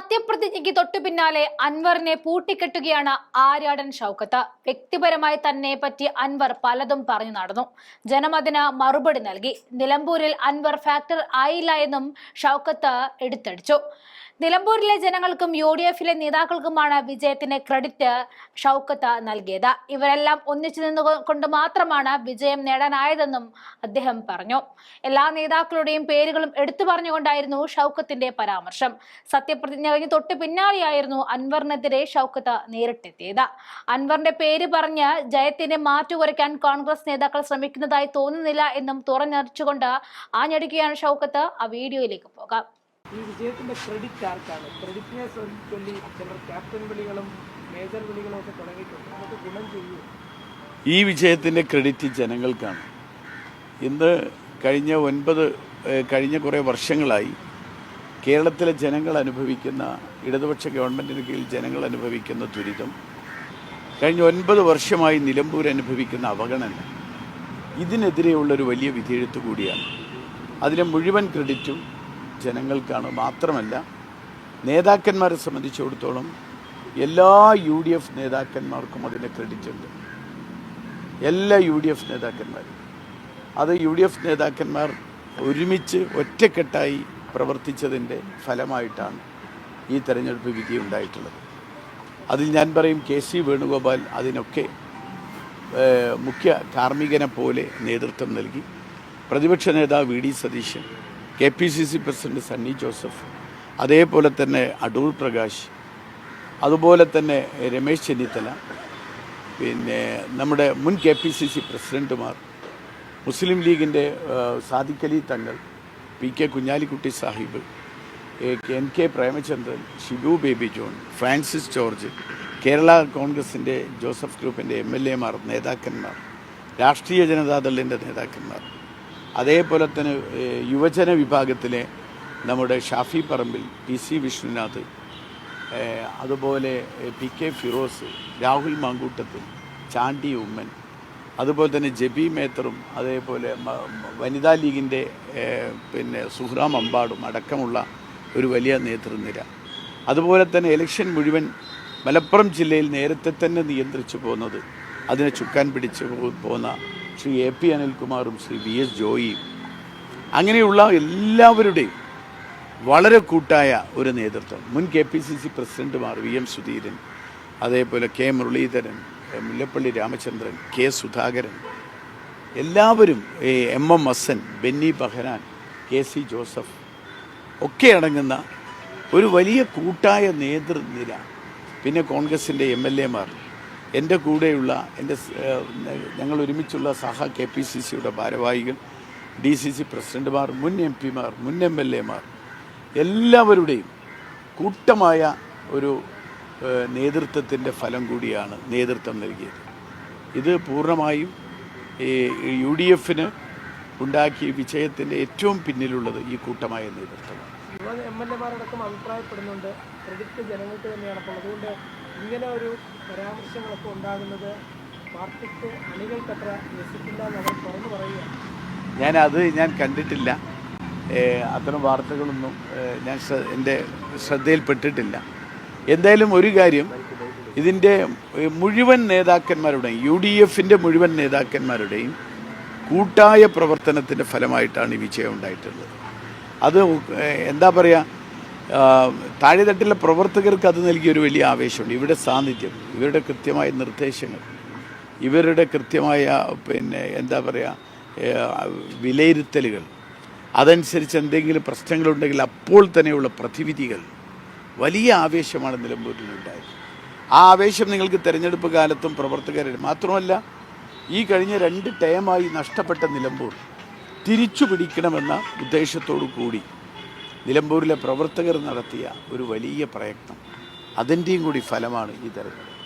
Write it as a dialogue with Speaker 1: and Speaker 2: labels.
Speaker 1: സത്യപ്രതിജ്ഞയ്ക്ക് തൊട്ടു പിന്നാലെ അൻവറിനെ പൂട്ടിക്കെട്ടുകയാണ് ആര്യാടൻ ഷൗക്കത്ത്. വ്യക്തിപരമായി തന്നെ പറ്റി അൻവർ പലതും പറഞ്ഞു നടന്നു. ജനം അതിന് മറുപടി നൽകി. നിലമ്പൂരിൽ അൻവർ ഫാക്ടർ ആയില്ല എന്നും ഷൗക്കത്ത് എടുത്തടിച്ചു. നിലമ്പൂരിലെ ജനങ്ങൾക്കും യു ഡി എഫിലെ നേതാക്കൾക്കുമാണ് വിജയത്തിന് ക്രെഡിറ്റ് ഷൗക്കത്ത് നൽകിയത്. ഇവരെല്ലാം ഒന്നിച്ചു നിന്നുകൊണ്ട് മാത്രമാണ് വിജയം നേടാനായതെന്നും അദ്ദേഹം പറഞ്ഞു. എല്ലാ നേതാക്കളുടെയും പേരുകളും എടുത്തു പറഞ്ഞുകൊണ്ടായിരുന്നു ഷൗക്കത്തിന്റെ പരാമർശം. സത്യപ്രതിജ്ഞ കഴിഞ്ഞ് തൊട്ട് പിന്നാലെയായിരുന്നു അൻവറിനെതിരെ ഷൗക്കത്ത് നേരിട്ടെത്തിയത്. അൻവറിന്റെ പേര് പറഞ്ഞ് ജയത്തിനെ മാറ്റുകുറയ്ക്കാൻ കോൺഗ്രസ് നേതാക്കൾ ശ്രമിക്കുന്നതായി തോന്നുന്നില്ല എന്നും തുറന്നടിച്ചുകൊണ്ട് ആഞ്ഞടിക്കുകയാണ് ഷൗക്കത്ത്. ആ വീഡിയോയിലേക്ക് പോകാം.
Speaker 2: ഈ വിജയത്തിന്റെ ക്രെഡിറ്റ് ആർക്കാണ്? ക്രെഡിറ്റിനെ ചൊല്ലി ചിലർ ക്യാപ്റ്റൻ വിളികളും മേജർ വിളികളും ഒക്കെ തുടങ്ങിയിട്ടുണ്ട്. നമുക്ക് ഗുണം ചെയ്യൂ.
Speaker 3: ഈ വിജയത്തിന്റെ ക്രെഡിറ്റ് ജനങ്ങൾക്കാണ്. ഇന്ന് കഴിഞ്ഞ ഒൻപത് കഴിഞ്ഞ കുറേ വർഷങ്ങളായി കേരളത്തിലെ ജനങ്ങൾ അനുഭവിക്കുന്ന ഇടതുപക്ഷ ഗവൺമെന്റിന് കീഴിൽ ജനങ്ങൾ അനുഭവിക്കുന്ന ദുരിതം കഴിഞ്ഞ ഒൻപത് വർഷമായി നിലമ്പൂർ അനുഭവിക്കുന്ന അവഗണന ഇതിനെതിരെയുള്ളൊരു വലിയ വിധിയെഴുത്ത് കൂടിയാണ്. അതിലെ മുഴുവൻ ക്രെഡിറ്റും ജനങ്ങൾക്കാണ് മാത്രമല്ല നേതാക്കന്മാരെ സംബന്ധിച്ചിടത്തോളം എല്ലാ യു ഡി എഫ് നേതാക്കന്മാർക്കും അതിന്റെ ക്രെഡിറ്റ് ഉണ്ട്. എല്ലാ യു ഡി എഫ് നേതാക്കന്മാരും. അത് യു ഡി എഫ് നേതാക്കന്മാർ ഒരുമിച്ച് ഒറ്റക്കെട്ടായി പ്രവർത്തിച്ചതിന്റെ ഫലമായിട്ടാണ് ഈ തെരഞ്ഞെടുപ്പ് വിധി ഉണ്ടായിട്ടുള്ളത്. അതിൽ ഞാൻ പറയും കെ സി വേണുഗോപാൽ അതിനൊക്കെ മുഖ്യ കാർമ്മികനെ പോലെ നേതൃത്വം നൽകി. പ്രതിപക്ഷ നേതാവ് V D Satheesan K P C C president Sunny Joseph അതേപോലെ തന്നെ അടൂർ പ്രകാശ് അതുപോലെ തന്നെ രമേശ് ചെന്നിത്തല പിന്നെ നമ്മുടെ മുൻ കെ പി സി സി പ്രസിഡന്റുമാർ മുസ്ലിം ലീഗിന്റെ Sadiqali Thangal P K Kunhalikutty Sahib N K Premachandran Shibu Baby John Francis George Kerala കോൺഗ്രസിന്റെ ജോസഫ് ഗ്രൂപ്പിന്റെ എം എൽ എമാർ നേതാക്കന്മാർ രാഷ്ട്രീയ ജനതാദളിന്റെ നേതാക്കന്മാർ അതേപോലെ തന്നെ യുവജന വിഭാഗത്തിലെ നമ്മുടെ ഷാഫി പറമ്പിൽ പി സി വിഷ്ണുനാഥ് അതുപോലെ പി കെ ഫിറോസ് രാഹുൽ മാങ്കൂട്ടത്തിൽ ചാണ്ടി ഉമ്മൻ അതുപോലെ തന്നെ ജബി മേത്തറും അതേപോലെ വനിതാ ലീഗിന്റെ പിന്നെ സുഹ്റാം അമ്പാടും അടക്കമുള്ള ഒരു വലിയ നേതൃനിര. അതുപോലെ തന്നെ ഇലക്ഷൻ മുഴുവൻ മലപ്പുറം ജില്ലയിൽ നേരത്തെ തന്നെ നിയന്ത്രിച്ചു പോകുന്നത് അതിനെ ചുക്കാൻ പിടിച്ച് പോ- പോന്ന ശ്രീ എ പി അനിൽകുമാറും ശ്രീ വി എസ് ജോയിയും അങ്ങനെയുള്ള എല്ലാവരുടെയും വളരെ കൂട്ടായ ഒരു നേതൃത്വം. മുൻ കെ പി സി സി പ്രസിഡന്റുമാർ വി എം സുധീരൻ അതേപോലെ കെ മുരളീധരൻ മുല്ലപ്പള്ളി രാമചന്ദ്രൻ കെ സുധാകരൻ എല്ലാവരും M M Hassan Benny Behanan K C Joseph ഒക്കെ അടങ്ങുന്ന ഒരു വലിയ കൂട്ടായ നേതൃനിര. പിന്നെ കോൺഗ്രസിന്റെ എം എൽ എമാർ എന്റെ കൂടെയുള്ള എന്റെ ഞങ്ങൾ ഒരുമിച്ചുള്ള സഹ കെ പി സി സിയുടെ ഭാരവാഹികൾ ഡി സി സി പ്രസിഡന്റുമാർ മുൻ എം പിമാർ മുൻ എം എൽ എമാർ എല്ലാവരുടെയും കൂട്ടമായ ഒരു നേതൃത്വത്തിന്റെ ഫലം കൂടിയാണ് നേതൃത്വം നൽകിയത്. ഇത് പൂർണമായും യു ഡി എഫിന് ഉണ്ടാക്കിയ വിജയത്തിന്റെ ഏറ്റവും പിന്നിലുള്ളത് ഈ കൂട്ടമായ നേതൃത്വമാണ്.
Speaker 2: M L എമാരടക്കം അഭിപ്രായപ്പെടുന്നുണ്ട്. ജനങ്ങൾക്ക് തന്നെയാണ് അപ്പോൾ അതുകൊണ്ട് ഇങ്ങനെ ഒരു പരാമർശങ്ങളൊക്കെ ഉണ്ടാകുന്നത് പാർട്ടിക്ക് അണികൾക്കത്ര രസിക്കില്ല എന്ന് അവർ തുറന്നു പറയുകയാണ്.
Speaker 3: ഞാൻ അത് ഞാൻ കണ്ടിട്ടില്ല. അത്തരം വാർത്തകളൊന്നും ഞാൻ എന്റെ ശ്രദ്ധയിൽപ്പെട്ടിട്ടില്ല. എന്തായാലും ഒരു കാര്യം ഇതിന്റെ മുഴുവൻ നേതാക്കന്മാരുടെയും യു ഡി എഫിന്റെ മുഴുവൻ നേതാക്കന്മാരുടെയും കൂട്ടായ പ്രവർത്തനത്തിന്റെ ഫലമായിട്ടാണ് ഈ വിജയം ഉണ്ടായിട്ടുള്ളത്. അത് എന്താ പറയുക താഴെത്തട്ടിലെ പ്രവർത്തകർക്ക് അത് നൽകിയ ഒരു വലിയ ആവേശമുണ്ട്. ഇവരുടെ സാന്നിധ്യം ഇവരുടെ കൃത്യമായ നിർദ്ദേശങ്ങൾ ഇവരുടെ കൃത്യമായ പിന്നെ എന്താ പറയുക വിലയിരുത്തലുകൾ അതനുസരിച്ച് എന്തെങ്കിലും പ്രശ്നങ്ങളുണ്ടെങ്കിൽ അപ്പോൾ തന്നെയുള്ള പ്രതിവിധികൾ വലിയ ആവേശമാണ് നിലമ്പൂരിലുണ്ടായത്. ആ ആവേശം നിങ്ങൾക്ക് തിരഞ്ഞെടുപ്പ് കാലത്തും പ്രവർത്തകരെ മാത്രമല്ല ഈ കഴിഞ്ഞ രണ്ട് ടേമായി നഷ്ടപ്പെട്ട നിലമ്പൂർ തിരിച്ചു പിടിക്കണമെന്ന ഉദ്ദേശത്തോടു കൂടി നിലമ്പൂരിലെ പ്രവർത്തകർ നടത്തിയ ഒരു വലിയ പ്രയത്നം അതിന്റെയും കൂടി ഫലമാണ് ഈ തെരഞ്ഞെടുപ്പ്.